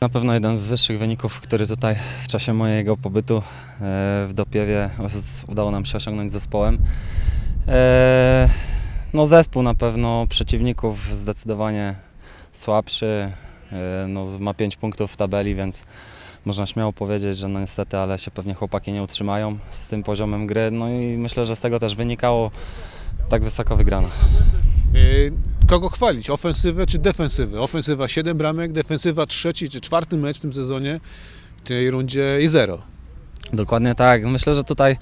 Na pewno jeden z wyższych wyników, który tutaj w czasie mojego pobytu e, w Dopiewie udało nam się osiągnąć z zespołem. E, No zespół na pewno przeciwników zdecydowanie słabszy. E, No, ma 5 punktów w tabeli, więc można śmiało powiedzieć, że no niestety, ale się pewnie chłopaki nie utrzymają z tym poziomem gry. No i myślę, że z tego też wynikało tak wysoko wygrana. Kogo chwalić? Ofensywę czy defensywę? Ofensywa 7 bramek, defensywa trzeci czy czwarty mecz w tym sezonie, w tej rundzie i zero. Dokładnie tak. Myślę, że tutaj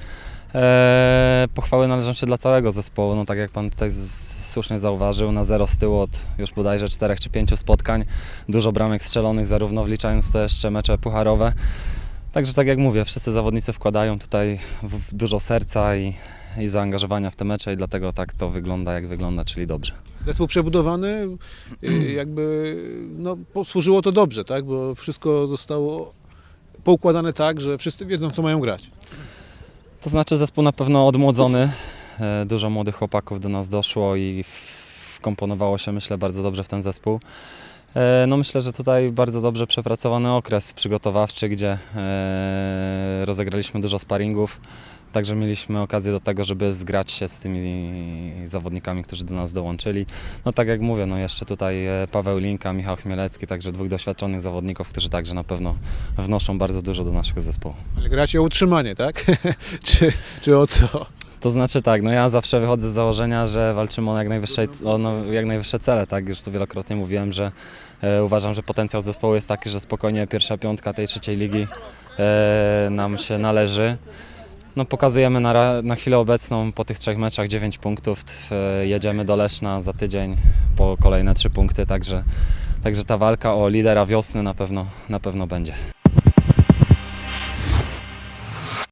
e, pochwały należą się dla całego zespołu. No tak jak Pan tutaj z, słusznie zauważył, na zero z tyłu od już bodajże czterech czy pięciu spotkań. Dużo bramek strzelonych, zarówno wliczając te jeszcze mecze pucharowe. Także tak jak mówię, wszyscy zawodnicy wkładają tutaj w, w dużo serca i, i zaangażowania w te mecze i dlatego tak to wygląda jak wygląda, czyli dobrze. Zespół przebudowany, yy, jakby no, posłużyło to dobrze, tak? bo wszystko zostało poukładane tak, że wszyscy wiedzą, co mają grać. To znaczy zespół na pewno odmłodzony. E, Dużo młodych chłopaków do nas doszło i wkomponowało się myślę bardzo dobrze w ten zespół. E, No myślę, że tutaj bardzo dobrze przepracowany okres przygotowawczy, gdzie e, rozegraliśmy dużo sparingów. Także mieliśmy okazję do tego, żeby zgrać się z tymi zawodnikami, którzy do nas dołączyli. No tak jak mówię, no jeszcze tutaj e, Paweł Linka, Michał Chmielecki, także dwóch doświadczonych zawodników, którzy także na pewno wnoszą bardzo dużo do naszego zespołu. Ale gracie o utrzymanie, tak? czy, czy o co? To znaczy tak, no ja zawsze wychodzę z założenia, że walczymy o jak, najwyższej, o no, jak najwyższe cele, tak? Już tu wielokrotnie mówiłem, że e, uważam, że potencjał zespołu jest taki, że spokojnie pierwsza piątka tej trzeciej ligi e, nam się należy. No pokazujemy na, na chwilę obecną po tych trzech meczach 9 punktów, e, jedziemy do Leszna za tydzień po kolejne 3 punkty, także, także ta walka o lidera wiosny na pewno, na pewno będzie.